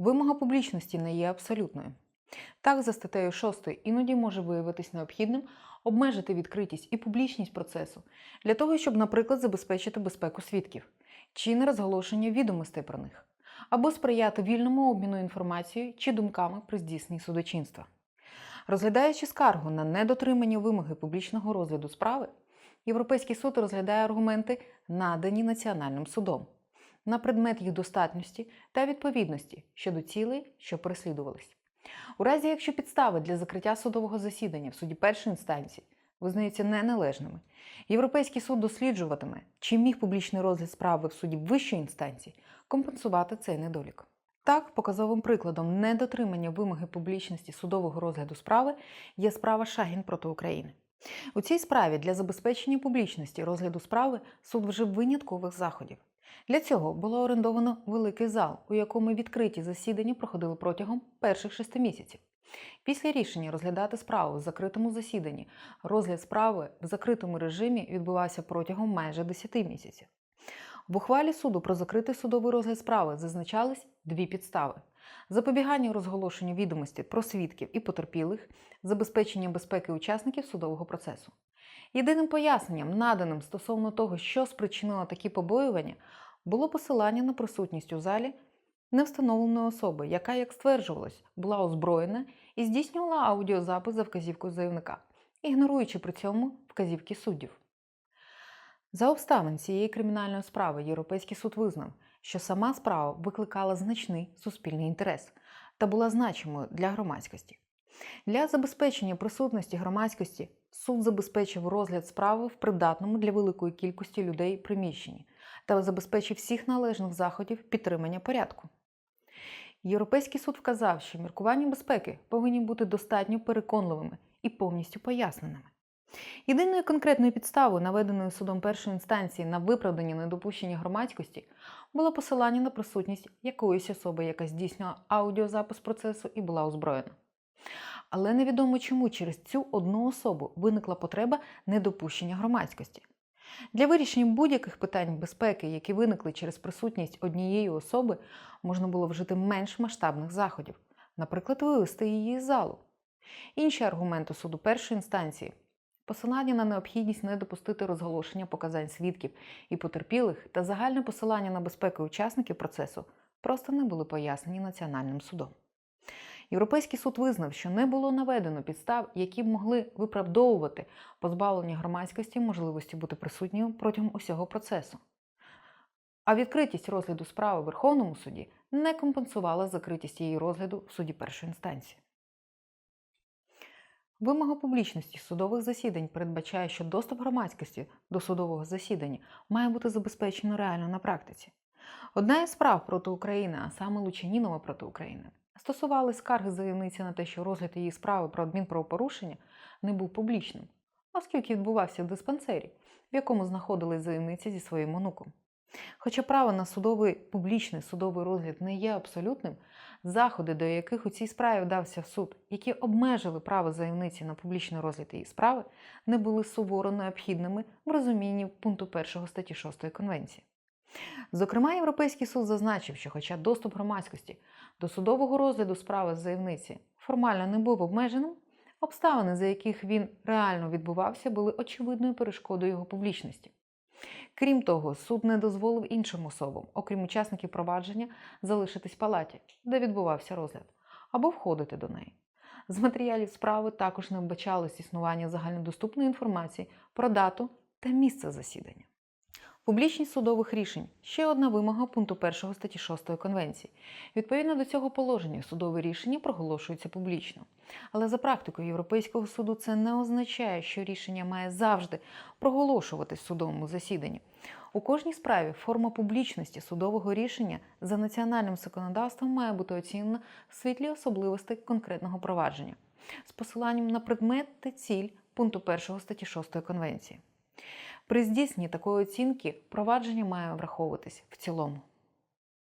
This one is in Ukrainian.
Вимога публічності не є абсолютною. Так, за статтею 6 іноді може виявитись необхідним обмежити відкритість і публічність процесу для того, щоб, наприклад, забезпечити безпеку свідків чи не розголошення відомостей про них, або сприяти вільному обміну інформацією чи думками при здійсненні судочинства. Розглядаючи скаргу на недотримання вимоги публічного розгляду справи, Європейський суд розглядає аргументи, надані національним судом, на предмет їх достатності та відповідності щодо цілей, що переслідувались. У разі, якщо підстави для закриття судового засідання в суді першої інстанції визнаються неналежними, Європейський суд досліджуватиме, чи міг публічний розгляд справи в суді вищої інстанції компенсувати цей недолік. Так, показовим прикладом недотримання вимоги публічності судового розгляду справи є справа Шагін проти України. У цій справі для забезпечення публічності розгляду справи суд вжив виняткових заходів. Для цього було орендовано великий зал, у якому відкриті засідання проходили протягом перших шести місяців. Після рішення розглядати справу в закритому засіданні розгляд справи в закритому режимі відбувався протягом майже 10 місяців. В ухвалі суду про закритий судовий розгляд справи зазначались дві підстави: запобігання розголошенню відомості про свідків і потерпілих, забезпечення безпеки учасників судового процесу. Єдиним поясненням, наданим стосовно того, що спричинило такі побоювання, було посилання на присутність у залі невстановленої особи, яка, як стверджувалось, була озброєна і здійснювала аудіозапис за вказівкою заявника, ігноруючи при цьому вказівки суддів. За обставин цієї кримінальної справи Європейський суд визнав, що сама справа викликала значний суспільний інтерес та була значимою для громадськості. Для забезпечення присутності громадськості суд забезпечив розгляд справи в придатному для великої кількості людей приміщенні та забезпечив всіх належних заходів підтримання порядку. Європейський суд вказав, що міркування безпеки повинні бути достатньо переконливими і повністю поясненими. Єдиною конкретною підставою, наведеною судом першої інстанції на виправдання недопущення громадськості, було посилання на присутність якоїсь особи, яка здійснювала аудіозапис процесу і була озброєна. Але невідомо чому через цю одну особу виникла потреба недопущення громадськості. Для вирішення будь-яких питань безпеки, які виникли через присутність однієї особи, можна було вжити менш масштабних заходів, наприклад, вивести її з залу. Інші аргументи суду першої інстанції посилання на необхідність не допустити розголошення показань свідків і потерпілих та загальне посилання на безпеку учасників процесу просто не були пояснені Національним судом. Європейський суд визнав, що не було наведено підстав, які б могли виправдовувати позбавлення громадськості можливості бути присутньою протягом усього процесу. А відкритість розгляду справи в Верховному суді не компенсувала закритість її розгляду в суді першої інстанції. Вимога публічності судових засідань передбачає, що доступ громадськості до судового засідання має бути забезпечено реально на практиці. Одна із справ проти України, а саме Лучанінова проти України, стосувалась скарги заявниці на те, що розгляд її справи про адмінправопорушення не був публічним, оскільки відбувався в диспансері, в якому знаходилась заявниця зі своїм онуком. Хоча право на судовий публічний судовий розгляд не є абсолютним, заходи, до яких у цій справі вдався суд, які обмежили право заявниці на публічний розгляд її справи, не були суворо необхідними в розумінні пункту 1 статті 6 Конвенції. Зокрема, Європейський суд зазначив, що, хоча доступ громадськості до судового розгляду справи заявниці формально не був обмеженим, обставини, за яких він реально відбувався, були очевидною перешкодою його публічності. Крім того, суд не дозволив іншим особам, окрім учасників провадження, залишитись в палаті, де відбувався розгляд, або входити до неї. З матеріалів справи також не вбачалось існування загальнодоступної інформації про дату та місце засідання. Публічність судових рішень ще одна вимога пункту 1 статті 6 Конвенції. Відповідно до цього положення, судове рішення проголошується публічно. Але за практикою Європейського суду це не означає, що рішення має завжди проголошуватись в судовому засіданні. У кожній справі форма публічності судового рішення за національним законодавством має бути оцінена в світлі особливостей конкретного провадження з посиланням на предмет та ціль пункту 1 статті 6 Конвенції. При здійсненні такої оцінки провадження має враховуватись в цілому.